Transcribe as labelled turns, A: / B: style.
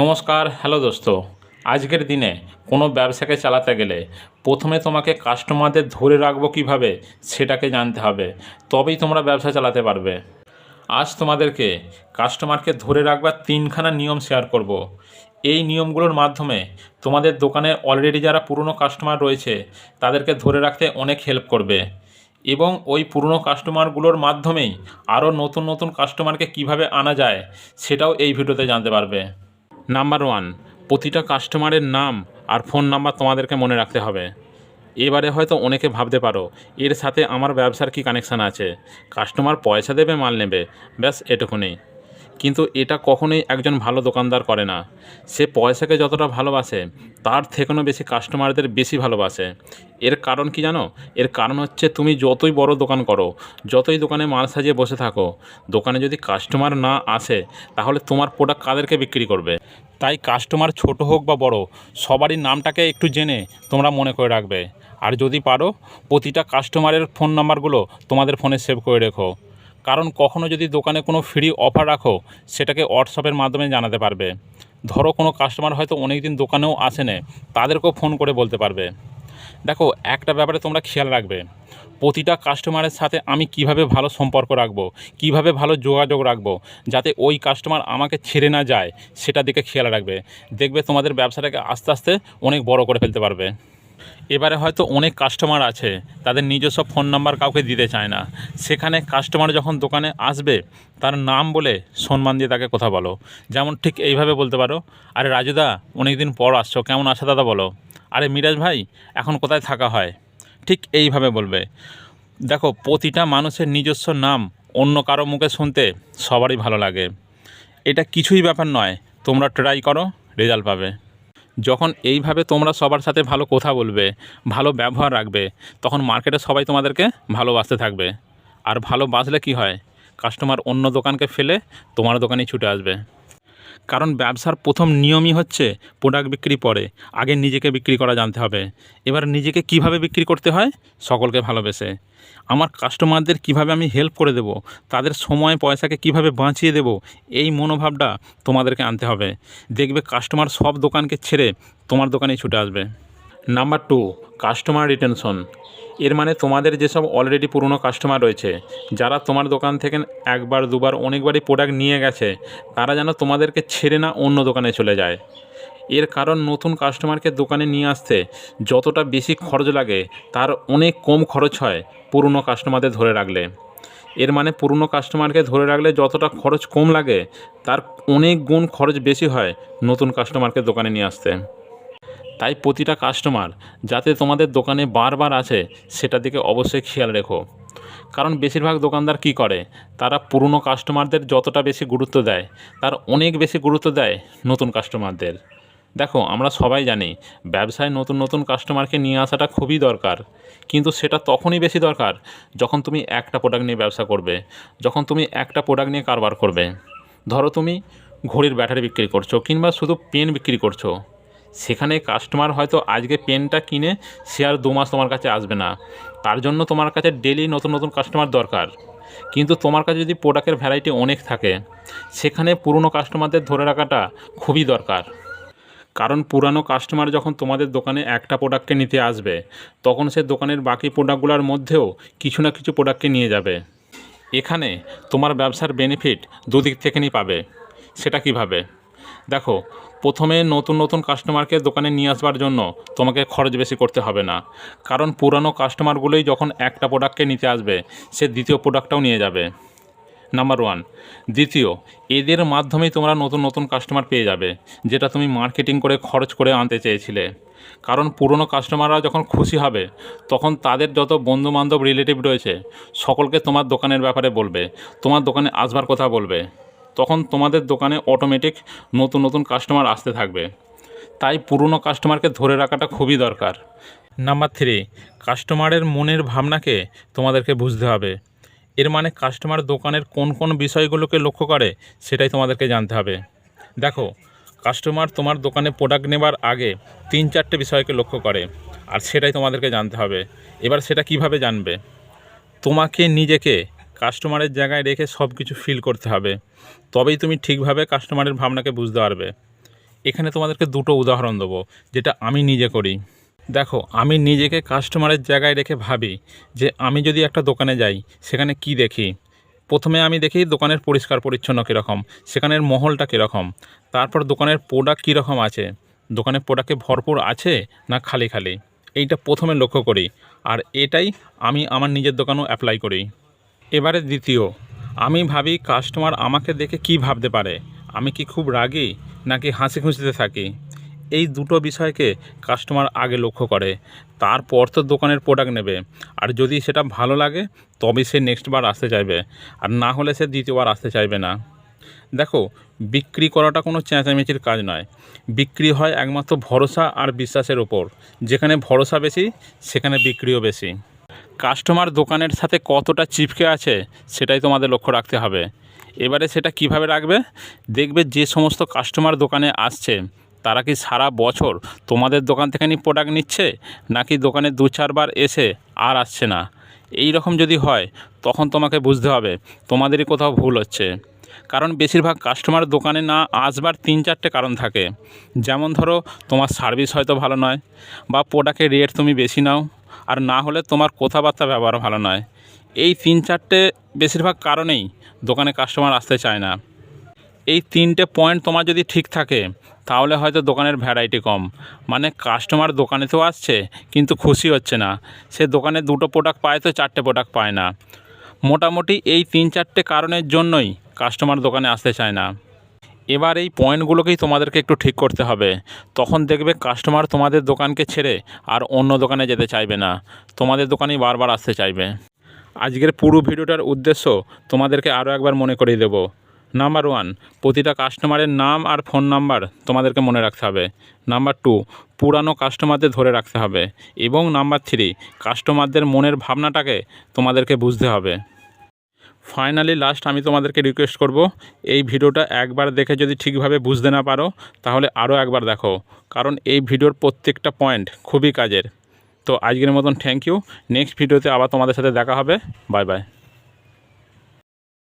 A: নমস্কার, হ্যালো দোস্ত। আজকের দিনে কোনো ব্যবসাকে চালাতে গেলে প্রথমে তোমাকে কাস্টমারদের ধরে রাখব কীভাবে, সেটাকে জানতে হবে। তবেই তোমরা ব্যবসা চালাতে পারবে। আজ তোমাদেরকে কাস্টমারকে ধরে রাখবার তিনখানা নিয়ম শেয়ার করব। এই নিয়মগুলোর মাধ্যমে তোমাদের দোকানে অলরেডি যারা পুরনো কাস্টমার রয়েছে, তাদেরকে ধরে রাখতে অনেক হেল্প করবে। এবং ওই পুরনো কাস্টমারগুলোর মাধ্যমেই আরও নতুন নতুন কাস্টমারকে কীভাবে আনা যায়, সেটাও এই ভিডিওতে জানতে পারবে। নাম্বার ওয়ান প্রতিটা কাস্টমারের নাম আর ফোন নাম্বার তোমাদেরকে মনে রাখতে হবে। এবারে হয়তো অনেকে ভাবতে পারো, এর সাথে আমার ব্যবসার কি কানেকশান আছে? কাস্টমার পয়সা দেবে, মাল নেবে, ব্যাস এটুকুনি। কিন্তু এটা কখনোই একজন ভালো দোকানদার করে না। সে পয়সাকে যতটা ভালোবাসে, তার থেকেও বেশি কাস্টমারদের বেশি ভালোবাসে। এর কারণ কি জানো? এর কারণ হচ্ছে তুমি যতই বড় দোকান করো, যতই দোকানে মাল সাজিয়ে বসে থাকো, দোকানে যদি কাস্টমার না আসে, তাহলে তোমার প্রোডাক্ট কাদেরকে বিক্রি করবে? তাই কাস্টমার ছোট হোক বা বড়, সবারই নামটাকে একটু জেনে তোমরা মনে করে রাখবে। আর যদি পারো, প্রতিটা কাস্টমারের ফোন নাম্বারগুলো তোমাদের ফোনে সেভ করে রেখো। কারণ কখনো যদি দোকানে কোনো ফ্রি অফার রাখো, সেটাকে হোয়াটসঅ্যাপের মাধ্যমে জানাতে পারবে। ধরো কোনো কাস্টমার হয়তো অনেক দিন দোকানেও আসেনে, তাদেরকেও ফোন করে বলতে পারবে। দেখো, একটা ব্যাপারে তোমরা খেয়াল রাখবে। প্রতিটা কাস্টমারের সাথে আমি কীভাবে ভালো সম্পর্ক রাখব, কীভাবে ভালো যোগাযোগ রাখব, যাতে ওই কাস্টমার আমাকে ছেড়ে না যায়, সেটা দিকে খেয়াল রাখবে। দেখবে তোমাদের ব্যবসাটাকে আস্তে আস্তে অনেক বড় করে ফেলতে পারবে। এবারে হয়তো অনেক কাস্টমার আছে, তাদের নিজস্ব ফোন নাম্বার কাউকে দিতে চায় না। সেখানে কাস্টমার যখন দোকানে আসবে, তার নাম বলে সম্মান দিয়ে তাকে কথা বলো। যেমন ঠিক এইভাবে বলতে পারো, আরে রাজুদা অনেক দিন পর আসছো, কেমন আছো দাদা বলো? আরে মিরাজ ভাই, এখন কোথায় থাকা হয়? ঠিক এইভাবে বলবে। দেখো, প্রতিটা মানুষের নিজস্ব নাম, অন্য কারও মুখে শুনতে সবারই ভালো লাগে। এটা কিছুই ব্যাপার নয়, তোমরা ট্রাই করো রেজাল্ট পাবে। যখন এইভাবে তোমরা সবার সাথে ভালো কথা বলবে, ভালো ব্যবহার রাখবে, তখন মার্কেটে সবাই তোমাদেরকে ভালোবাসতে থাকবে। আর ভালোবাসলে কি হয়? কাস্টমার অন্য দোকানকে ফেলে তোমার দোকানেই ছুটে আসবে। কারণ ব্যবসার প্রথম নিয়মই হচ্ছে প্রোডাক্ট বিক্রি পরে, আগে নিজেকে বিক্রি করা জানতে হবে। এবার নিজেকে কীভাবে বিক্রি করতে হয়? সকলকে ভালোবেসে। আমার কাস্টমারদের কীভাবে আমি হেল্প করে দেব? তাদের সময়, পয়সাকে কীভাবে বাঁচিয়ে দেব? এই মনোভাবটা তোমাদেরকে আনতে হবে। দেখবে কাস্টমার সব দোকানকে ছেড়ে তোমার দোকানেই ছুটে আসবে। নাম্বার টু কাস্টমার রিটেনশন এর মানে তোমাদের যেসব অলরেডি পুরনো কাস্টমার রয়েছে, যারা তোমার দোকান থেকে একবার, দুবার, অনেকবারই প্রোডাক্ট নিয়ে গেছে, তারা যেন তোমাদেরকে ছেড়ে না অন্য দোকানে চলে যায়। এর কারণ নতুন কাস্টমারকে দোকানে নিয়ে আসতে যতটা বেশি খরচ লাগে, তার অনেক কম খরচ হয় পুরনো কাস্টমারদের ধরে রাখলে। এর মানে পুরনো কাস্টমারকে ধরে রাখলে যতটা খরচ কম লাগে, তার অনেক গুণ খরচ বেশি হয় নতুন কাস্টমারকে দোকানে নিয়ে আসতে। তাই প্রতিটা কাস্টমার যাতে তোমাদের দোকানে বারবার আসে, সেটা দিকে অবশ্যই খেয়াল রেখো। কারণ বেশিরভাগ দোকানদার কি করে? তারা পুরনো কাস্টমারদের যতটা বেশি গুরুত্ব দেয়, তার অনেক বেশি গুরুত্ব দেয় নতুন কাস্টমারদের দেখো, আমরা সবাই জানি ব্যবসায় নতুন নতুন কাস্টমারকে নিয়ে আসাটা খুবই দরকার। কিন্তু সেটা তখনই বেশি দরকার যখন তুমি একটা প্রোডাক্ট নিয়ে ব্যবসা করবে, যখন তুমি একটা প্রোডাক্ট নিয়ে কারবার করবে। ধরো তুমি ঘড়ির ব্যাটারি বিক্রি করছ কিংবা শুধু পেন বিক্রি করছ। সেখানে কাস্টমার হয়তো আজকে পেনটা কিনে সে আর দু মাস তোমার কাছে আসবে না। তার জন্য তোমার কাছে ডেলি নতুন নতুন কাস্টমার দরকার। কিন্তু তোমার কাছে যদি প্রোডাক্টের ভ্যারাইটি অনেক থাকে, সেখানে পুরনো কাস্টমারদের ধরে রাখাটা খুবই দরকার। কারণ পুরানো কাস্টমার যখন তোমাদের দোকানে একটা প্রোডাক্টকে নিতে আসবে, তখন সে দোকানের বাকি প্রোডাক্টগুলোর মধ্যেও কিছু না কিছু প্রোডাক্টকে নিয়ে যাবে। এখানে তোমার ব্যবসার বেনিফিট দুদিক থেকেই পাবে। সেটা কীভাবে? দেখো, প্রথমে নতুন নতুন কাস্টমারকে দোকানে নিয়ে আসবার জন্য তোমাকে খরচ বেশি করতে হবে না। কারণ পুরানো কাস্টমারগুলোই যখন একটা প্রোডাক্টকে নিতে আসবে, সে দ্বিতীয় প্রোডাক্টটাও নিয়ে যাবে। নাম্বার ওয়ান দ্বিতীয়, এদের মাধ্যমেই তোমরা নতুন নতুন কাস্টমার পেয়ে যাবে, যেটা তুমি মার্কেটিং করে খরচ করে আনতে চেয়েছিলে। কারণ পুরনো কাস্টমাররা যখন খুশি হবে, তখন তাদের যত বন্ধু বান্ধব রিলেটিভ রয়েছে, সকলকে তোমার দোকানের ব্যাপারে বলবে, তোমার দোকানে আসবার কথা বলবে। তখন তোমাদের দোকানে অটোমেটিক নতুন নতুন কাস্টমার আসতে থাকবে। তাই পুরনো কাস্টমারকে ধরে রাখাটা খুবই দরকার। নাম্বার থ্রি কাস্টমারের মনের ভাবনাকে তোমাদেরকে বুঝতে হবে। এর মানে কাস্টমার দোকানের কোন কোন বিষয়গুলোকে লক্ষ্য করে সেটাই তোমাদেরকে জানতে হবে। দেখো কাস্টমার তোমার দোকানে প্রোডাক্ট নেবার আগে তিন চারটে বিষয়কে লক্ষ্য করে, আর সেটাই তোমাদেরকে জানতে হবে। এবার সেটা কীভাবে জানবে? তোমাকে নিজেকে কাস্টমারের জায়গায় রেখে সব কিছু ফিল করতে হবে। তবেই তুমি ঠিকভাবে কাস্টমারের ভাবনাকে বুঝতে পারবে। এখানে তোমাদেরকে দুটো উদাহরণ দেবো, যেটা আমি নিজে করি। দেখো, আমি নিজেকে কাস্টমারের জায়গায় রেখে ভাবি যে আমি যদি একটা দোকানে যাই, সেখানে কি দেখি? প্রথমে আমি দেখি দোকানের পরিষ্কার পরিচ্ছন্ন কীরকম, সেখানের মহলটা কীরকম, তারপর দোকানের প্রোডাক্ট কীরকম আছে, দোকানের প্রোডাক্টে ভরপুর আছে না খালি খালি? এইটা প্রথমে লক্ষ্য করি, আর এটাই আমি আমার নিজের দোকানেও অ্যাপ্লাই করি। এবারে দ্বিতীয়। আমি ভাবি কাস্টমার আমাকে দেখে কি ভাবতে পারে? আমি কি খুব রাগী নাকি হাসি খুশিতে থাকি? এই দুটো বিষয়কে কাস্টমার আগে লক্ষ্য করে। তারপর তো দোকানের প্রোডাক্ট নেবে। আর যদি সেটা ভালো লাগে তবে সে নেক্সট বার আসতে চাইবে। আর না হলে সে দ্বিতীয়বার আসতে চাইবে না। দেখো, বিক্রি করাটা কোনো চেঁচামেচির কাজ নয়। বিক্রি হয় একমাত্র ভরসা আর বিশ্বাসের ওপর যেখানে ভরসা বেশি, সেখানে বিক্রিও বেশি। কাস্টমার দোকানের সাথে কতটা চিপকে আছে, সেটাই তোমাদের লক্ষ্য রাখতে হবে। এবারে সেটা কীভাবে রাখবে? দেখবে যে সমস্ত কাস্টমার দোকানে আসছে, তারা কি সারা বছর তোমাদের দোকান থেকে নি প্রোডাক্ট নিচ্ছে, নাকি দোকানে দু চারবার এসে আর আসছে না? এই রকম যদি হয়, তখন তোমাকে বুঝতে হবে, তোমাদেরই কোথাও ভুল হচ্ছে। কারণ বেশিরভাগ কাস্টমার দোকানে না আসবার তিন চারটে কারণ থাকে। যেমন ধরো, তোমার সার্ভিস হয়তো ভালো নয়, বা প্রোডাক্টের রেট তুমি বেশি নাও আর না হলে তোমার কথাবার্তা ব্যবহার ভালো নয়। এই তিন, চারটে বেশিরভাগ কারণেই দোকানে কাস্টমার আসতে চায় না। এই তিনটে পয়েন্ট তোমার যদি ঠিক থাকে, তাহলে হয়তো দোকানের ভ্যারাইটি কম। মানে কাস্টমার দোকানে তো আসছে, কিন্তু খুশি হচ্ছে না। সে দোকানে দুটো প্রোডাক্ট পায় তো চারটে প্রোডাক্ট পায় না। মোটামুটি এই তিন, চারটে কারণের জন্যই কাস্টমার দোকানে আসতে চায় না। এবার এই পয়েন্টগুলোকেই তোমাদেরকে একটু ঠিক করতে হবে। তখন দেখবে কাস্টমার তোমাদের দোকানকে ছেড়ে আর অন্য দোকানে যেতে চাইবে না। তোমাদের দোকানেই বারবার আসতে চাইবে। আজকের পুরো ভিডিওটার উদ্দেশ্য তোমাদেরকে আরও একবার মনে করিয়ে দেবো। নাম্বার ওয়ান প্রতিটা কাস্টমারের নাম আর ফোন নাম্বার তোমাদেরকে মনে রাখতে হবে। নাম্বার টু পুরানো কাস্টমারদের ধরে রাখতে হবে। এবং নাম্বার থ্রি কাস্টমারদের মনের ভাবনাটাকে তোমাদেরকে বুঝতে হবে। ফাইনালি লাস্ট আমি তোমাদেরকে রিকোয়েস্ট করব, এই ভিডিওটা একবার দেখে যদি ঠিকভাবে বুঝতে না পারো, তাহলে আরও একবার দেখো। কারণ এই ভিডিওর প্রত্যেকটা পয়েন্ট খুবই কাজের। তো আজকের মতন থ্যাংক ইউ নেক্সট ভিডিওতে আবার তোমাদের সাথে দেখা হবে। Bye bye